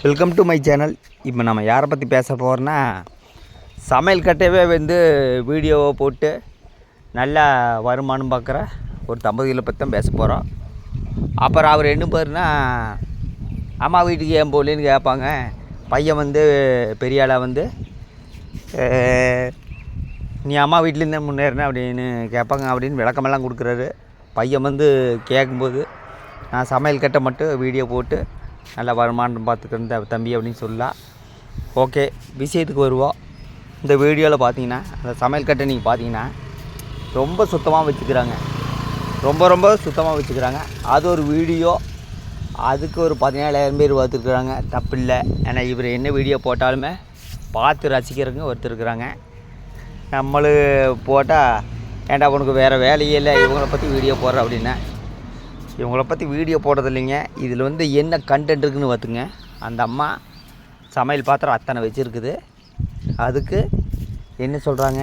Welcome to my channel இப்போ நம்ம யாரை பற்றி பேச போகிறோன்னா சமையல் கட்டவே வந்து வீடியோவை போட்டு நல்லா வருமானம் பார்க்குற ஒரு தம்பதிகளை பற்றி தான் பேச போகிறோம் அப்புறம் அவர் என்ன பாருன்னா அம்மா வீட்டுக்கு ஏன் போகலன்னு கேட்பாங்க. பையன் வந்து பெரிய ஆளாக வந்து நீ அம்மா வீட்டிலேருந்து முன்னேறின அப்படின்னு கேட்பாங்க அப்படின்னு விளக்கமெல்லாம் கொடுக்குறாரு. பையன் வந்து கேட்கும்போது நான் சமையல் கட்டை மட்டும் வீடியோ போட்டு நல்லா வருமானம் பார்த்துக்கிறேன் தம்பி அப்படின்னு சொல்லலாம் ஓகே விஷயத்துக்கு வருவோம். இந்த வீடியோவில் பார்த்தீங்கன்னா அந்த சமையல் கட்டை நீங்கள் பார்த்தீங்கன்னா ரொம்ப சுத்தமாக வச்சுக்கிறாங்க. ரொம்ப ரொம்ப சுத்தமாக வச்சுக்கிறாங்க. அது ஒரு வீடியோ. அதுக்கு ஒரு பதினேழாயிரம் பேர் பார்த்துருக்குறாங்க தப்பில்லை. ஏன்னா இவர் என்ன வீடியோ போட்டாலுமே பார்த்து ரசிக்கிறவங்க ஒருத்தர் இருக்கிறாங்க நம்மளு போட்டால் ஏன்டா உனக்கு வேறு வேலையே இல்லை இவங்களை பற்றி வீடியோ போடுற அப்படின்னா இவங்கள பற்றி வீடியோ போடுறது இல்லைங்க. இதில் வந்து என்ன கண்டென்ட் இருக்குன்னு பார்த்துங்க. அந்த அம்மா சமையல் பாத்திரம் அத்தனை வச்சுருக்குது. அதுக்கு என்ன சொல்கிறாங்க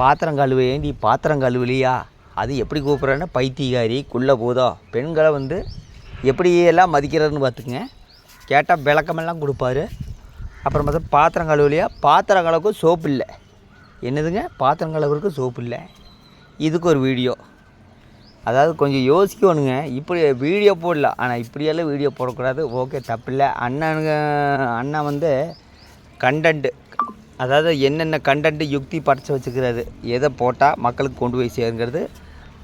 பாத்திரம் கழுவ ஏண்டி பாத்திரம் கழுவலையா? அது எப்படி கூப்பிட்றேன்னா பைத்தியகாரி குள்ள போதோ. பெண்களை வந்து எப்படி எல்லாம் மதிக்கிறதுன்னு பார்த்துக்குங்க. கேட்டால் விளக்கமெல்லாம் கொடுப்பாரு. அப்புறம் பார்த்தா பாத்திரம் கழுவலையா? பாத்திரம் கழுவுக்கும் சோப்பு இல்லை. என்னதுங்க? பாத்திரம் கழுவுறதுக்கு சோப்பு இல்லை. இதுக்கு ஒரு வீடியோ அதாவது கொஞ்சம் யோசிக்கணுங்க. இப்படி வீடியோ போடலாம் ஆனால் இப்படியெல்லாம் வீடியோ போடக்கூடாது. ஓகே தப்பில்லை. அண்ணனுங்க அண்ணன் வந்து கண்டன்ட்டு அதாவது என்னென்ன கண்டென்ட்டு யுக்தி படைச்சி வச்சுக்கிறாரு எதை போட்டால் மக்களுக்கு கொண்டு போய் சேருங்கிறது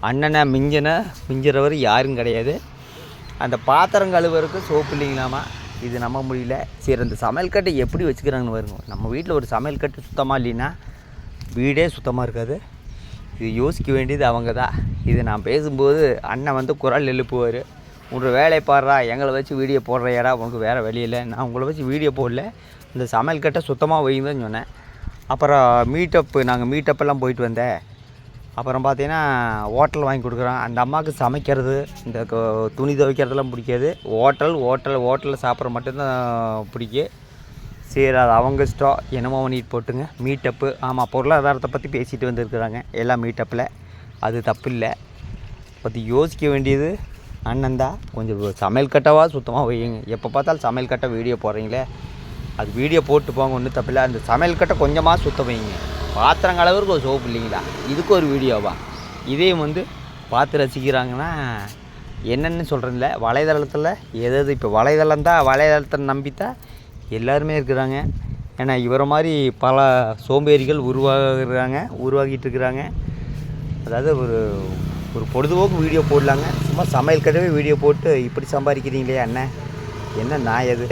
அண்ணனை மிஞ்சின மிஞ்சுறவர் யாரும் கிடையாது. அந்த பாத்திரம் கழுவுறதுக்கு சோப்பு இல்லைங்களாமா? இது நம்ப முடியல. சரி அந்த சமையல் கட்டை எப்படி வச்சுக்கிறாங்கன்னு வருங்க நம்ம வீட்டில் ஒரு சமையல் கட்டு சுத்தமாக இல்லைன்னா வீடே சுத்தமாக இருக்காது. இது யோசிக்க வேண்டியது அவங்க தான் இது நான் பேசும்போது அண்ணன் வந்து குரல் எழுப்புவார். உன்னோட வேலையை பாடுறா எங்களை வச்சு வீடியோ போடுறையாடா உனக்கு வேறு வழியில் நான் உங்களை வச்சு வீடியோ போடல. இந்த சமையல் கட்டை சுத்தமாக வைங்கன்னு சொன்னேன். அப்புறம் மீட்டப்பு நாங்கள் மீட்டப்பெல்லாம் போயிட்டு வந்தேன். அப்புறம் பார்த்தீங்கன்னா ஹோட்டல் வாங்கி கொடுக்குறோம் அந்த அம்மாவுக்கு சமைக்கிறது இந்த துணி துவைக்கிறதெல்லாம் பிடிக்காது. ஹோட்டல் ஹோட்டல் ஹோட்டலில் சாப்பிட்ற மட்டும்தான் பிடிக்கும். சரி அது அவங்க இஷ்டம் என்னமோ பண்ணிட்டு போட்டுங்க. மீட்டப்பு ஆமாம் பொருளாதாரத்தை பற்றி பேசிட்டு வந்திருக்கிறாங்க. எல்லாம் மீட்டப்பில் அது தப்பு இல்லை. பற்றி யோசிக்க வேண்டியது அண்ணன் தான். கொஞ்சம் சமையல் கட்டவாக சுத்தமாக வையுங்க. எப்போ பார்த்தாலும் சமையல் கட்ட வீடியோ போடுறீங்களே. அது வீடியோ போட்டு போங்க ஒன்றும் தப்பில்லை அந்த சமையல் கட்டை கொஞ்சமாக சுத்தம் வைங்க பாத்திரங்க கலவருக்கு ஒரு சோப்பு இல்லைங்களா? இதுக்கு ஒரு வீடியோவா? இதையும் வந்து பார்த்து ரசிக்கிறாங்கன்னா என்னென்னு சொல்கிறதில்ல வலைதளத்தில் எது எது இப்போ வலைதளம் தான். வலைதளத்தை நம்பித்தான் எல்லாருமே இருக்கிறாங்க. ஏன்னா இவரை மாதிரி பல சோம்பேறிகள் உருவாகிறாங்க உருவாகிட்டு இருக்கிறாங்க அதாவது ஒரு ஒரு பொழுதுபோக்கு வீடியோ போடலாங்க. சும்மா சமையல் கட்டவே வீடியோ போட்டு இப்படி சம்பாதிக்கிறீங்களே அண்ணன் என்ன நாய் அது?